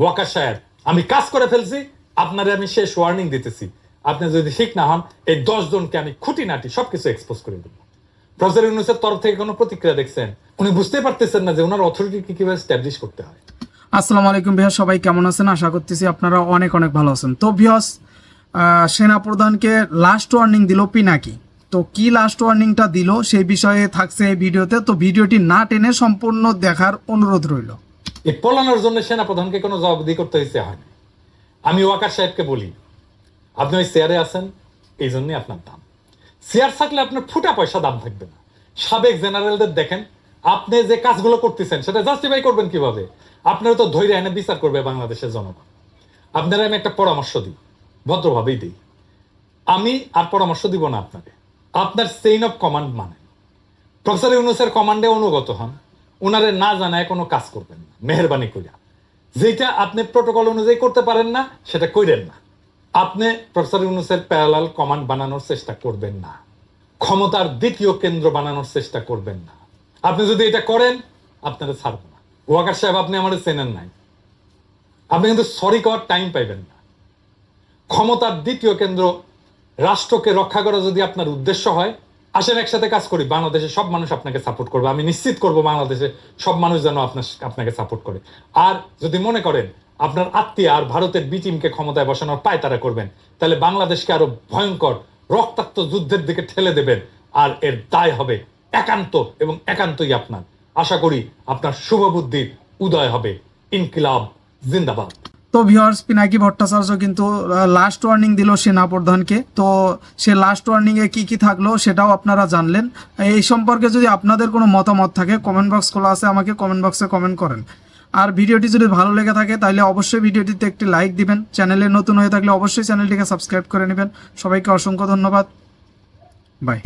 ওয়াকার সাহেব, আমি কাজ করে ফেলছি, আপনারে আমি শেষ ওয়ার্নিং দিতেছি। আপনি যদি ঠিক না হন, এই দশ জনকে আমি খুঁটিনাটি সবকিছু এক্সপোজ করে দেবো। প্রফেসর ইউনুসের তরফ থেকে কোনো প্রতিক্রিয়া দেখছেন? উনি বুঝতে পারতেছেন না যে ওনার অথরিটিকে কীভাবে স্ট্যাবলিশ করতে হয়। আসসালামু আলাইকুম ভিহাস সবাই কেমন আছেন? আশা করতেছি আপনারা অনেক অনেক ভালো আছেন। তো ভিহাস সেনা প্রধানকে লাস্ট ওয়ার্নিং দিল পিনাকি। তো কি লাস্ট ওয়ার্নিংটা দিল সেই বিষয়ে থাকছে এই ভিডিওতে। তো ভিডিওটি না টেনে সম্পূর্ণ দেখার অনুরোধ রইল। এই পলানোর জন্য সেনাপ্রধানকে কোনো জবাবদি করতে হয়েছে হয় না। আমি ওয়াকার সাহেবকে বলি, আপনি ওই চেয়ারে আছেন, এই জন্যই আপনার দাম। চেয়ার থাকলে আপনার ফুটা পয়সা দাম থাকবে না। সাবেক জেনারেলদের দেখেন, আপনি যে কাজগুলো করতেছেন, সেটা জাস্টিফাই করবেন কীভাবে? আপনারা তো ধৈর্য এনে বিচার করবে বাংলাদেশের জনগণ। আপনারা আমি একটা পরামর্শ দিই, ভদ্রভাবেই দিই। আমি আর পরামর্শ দিব না আপনাকে। আপনার চেইন অফ কমান্ড মানে। প্রফেসর ইউনুসের কমান্ডে অনুগত হন। ওনারে না জানায় কোনো কাজ করবেন না, মেহরবানি করিয়া যেটা আপনি প্রোটোকল অনুযায়ী করতে পারেন না, সেটা কইরেন না। আপনি প্রফেসর ইউনুসের প্যারালাল কমান্ড বানানোর চেষ্টা করবেন না। ক্ষমতার দ্বিতীয় কেন্দ্র বানানোর চেষ্টা করবেন না। আপনি যদি এটা করেন, আপনারা ছাড়ব না। ওয়াকার সাহেব, আপনি আমাদের চেনেন নাই। আপনি কিন্তু সরি করার টাইম পাইবেন না। ক্ষমতার দ্বিতীয় কেন্দ্র রাষ্ট্রকে রক্ষা করা যদি আপনার উদ্দেশ্য হয় আসেন, একসাথে কাজ করি। বাংলাদেশে সব মানুষ আপনাকে সাপোর্ট করবে। আমি নিশ্চিত করব বাংলাদেশে সব মানুষ যেন আপনার আপনাকে সাপোর্ট করে। আর যদি মনে করেন আপনার আত্মীয় আর ভারতের বি টিমকে ক্ষমতায় বসানোর পায় তারা করবেন, তাহলে বাংলাদেশকে আরও ভয়ঙ্কর রক্তাক্ত যুদ্ধের দিকে ঠেলে দেবেন আর এর দায় হবে একান্ত এবং একান্তই আপনার। আশা করি আপনার শুভ বুদ্ধির উদয় হবে। ইনকিলাব, জিন্দাবাদ। তো ভিওয়ার্স পিনাকি ভট্টাচার্য কিন্তু লাস্ট ওয়ার্নিং দিল সেনা প্রধানকে তো সে লাস্ট ওয়ার্নিংয়ে কি কি থাকল সেটাও আপনারা জানলেন। এই সম্পর্কে যদি আপনাদের কোনো মতামত থাকে কমেন্ট বক্স খোলা আছে, আমাকে কমেন্ট বক্সে কমেন্ট করেন। আর ভিডিওটি যদি ভালো লেগে থাকে, তাহলে অবশ্যই ভিডিওটিতে একটি লাইক দিবেন। চ্যানেলে নতুন হয়ে থাকলে অবশ্যই চ্যানেলটিকে সাবস্ক্রাইব করে নেবেন। সবাইকে অসংখ্য ধন্যবাদ। বাই